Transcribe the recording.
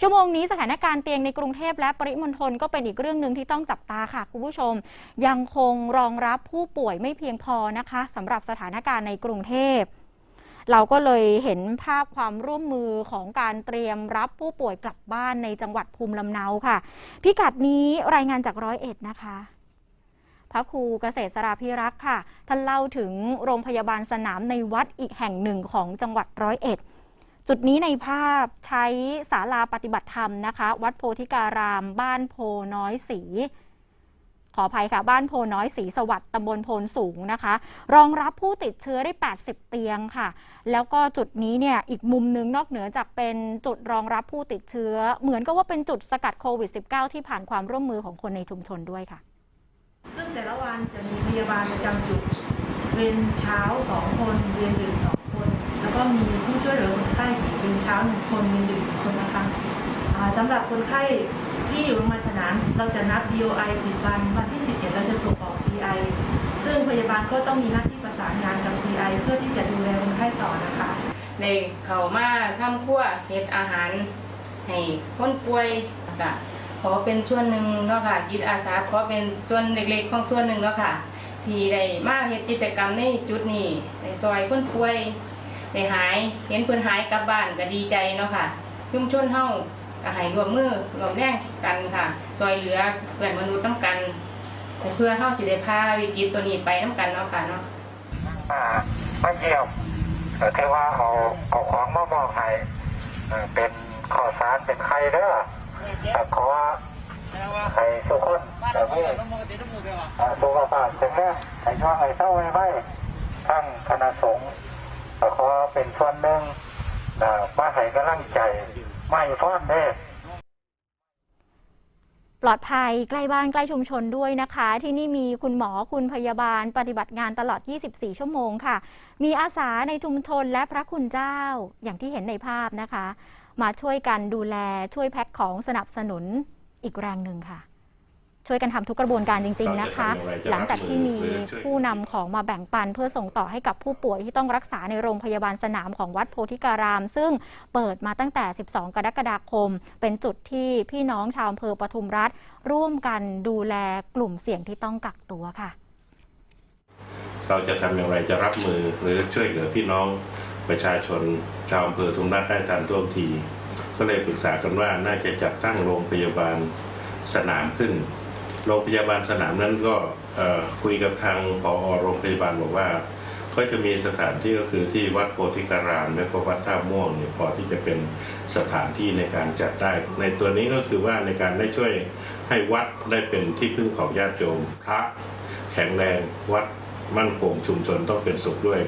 ชั่วโมงนี้สถานการณ์เตียงในกรุงเทพและปริมณฑลก็เป็นอีกเรื่องหนึ่งที่ต้องจับตาค่ะคุณผู้ชม ยังคงรองรับผู้ป่วยไม่เพียงพอนะคะสำหรับสถานการณ์ในกรุงเทพเราก็เลยเห็นภาพความร่วมมือของการเตรียมรับผู้ป่วยกลับบ้านในจังหวัดภูมิลำเนาค่ะ พิกัดนี้รายงานจากร้อยเอ็ดนะคะพระครูเกษตรสราพิรักษ์ค่ะ ท่านเล่าถึงโรงพยาบาลสนามในวัดอีกแห่งหนึ่งของจังหวัดร้อยเอ็ด จุดนี้ในภาพใช้ศาลาปฏิบัติธรรมนะคะ วัดโพธิการาม บ้านโพน้อยศรีขออภัยค่ะ บ้านโพน้อยศรีสวัสดิ์ตำบลโพนสูงนะคะ รองรับผู้ติดเชื้อได้ 80 เตียงค่ะ แล้วก็จุดนี้เนี่ยอีกมุมนึงนอกเหนือจากเป็นจุดรองรับผู้ติดเชื้อ เหมือนกับว่าเป็นจุดสกัดโควิด -19 ที่ผ่านความร่วมมือของคนในชุมชนด้วยค่ะ ซึ่งแต่ละวันจะมีพยาบาลประจำจุดเวรเช้าสองคนเวรดึกสอง ก็มีผู้ช่วยเหลือคนไข้อีกเวรเช้าหนึ่งคนเวรดึกหนึ่งคนนะคะสำหรับคนไข้ที่อยู่โรงพยาบาลสนามเราจะนับ DOI 10 วัน วันที่ 11 เราจะส่งออก CI ซึ่งพยาบาลก็ต้องมีหน้าที่ประสานงานกับ CI เพื่อที่จะดูแลคนไข้ต่อนะคะในเขามาทำครัวเฮ็ดอาหาร ให้คนป่วยก็ขอเป็นส่วนหนึ่งเนาะค่ะจิตอาสาขอเป็นส่วนเล็กๆ ของส่วนหนึ่งเนาะค่ะ ที่ได้มาเฮ็ดกิจกรรมในจุดนี้ในซอยคนป่วย ได้หายเห็นเพิ่นหายกลับบ้านก็ดีใจเนาะค่ะชุมชนเฮาก็ให้รวมมือรวมแรงกันค่ะ ซอยเหลือเพื่อนมนุษย์นํกัน เพื่อเฮาสิได้พาวิกฤตตัวนี้ไปนํกันเนาะค่ะเนาะอ่ามาเยี่ยมเอ่อที่ว่าเอาเอาของมามอบให้เอ่อเป็นข้าวสารเป็นไข่เด้อแต่ขอให้ทุกคนแต่ไม่อ่าสุขภาพแข็งแรงให้ช่วงให้เศร้าไว้ไว้ทั้งคณะสงฆ์ ก็ขอเป็นส่วนหนึ่งอ่ามาให้กำลังใจไม่ฟ้อนเด้ปลอดภัยใกล้บ้านใกล้ชุมชนด้วยนะคะ ที่นี่มีคุณหมอคุณพยาบาล ปฏิบัติงานตลอด 24 ชั่วโมงค่ะ มีอาสาในชุมชนและพระคุณเจ้าอย่างที่เห็นในภาพนะคะ มาช่วยกันดูแลช่วยแพ็คของสนับสนุนอีกแรงหนึ่งค่ะ ช่วยกันทำทุกกระบวนการจริง ๆนะคะ หลังจากที่มีผู้นำของมาแบ่งปัน เพื่อส่งต่อให้กับผู้ป่วยที่ต้องรักษาในโรงพยาบาลสนามของวัดโพธิการาม ซึ่งเปิดมาตั้งแต่ 12 กรกฎาคม เป็นจุดที่พี่น้องชาวอำเภอปทุมรัฐ ร่วมกันดูแลกลุ่มเสี่ยงที่ต้องกักตัวค่ะ เราจะทำอย่างไรจะรับมือหรือช่วยเหลือพี่น้องประชาชนชาวอำเภอทุมรัฐได้ทันท่วงที ก็เลยปรึกษากันว่าน่าจะจัดตั้งโรงพยาบาลสนามขึ้น โรงพยาบาลสนามนั้นก็คุยกับทางผอโรงพยาบาลบอกว่า ก็จะมีสถานที่ก็คือที่วัดโพธิการามและก็วัดท่าม่วงเนี่ยพอที่จะเป็นสถานที่ในการจัดได้ ในตัวนี้ก็คือว่าในการได้ช่วยให้วัดได้เป็นที่พึ่งของญาติโยมพระแข็งแรงวัดมั่นคงชุมชนต้องเป็นสุขด้วย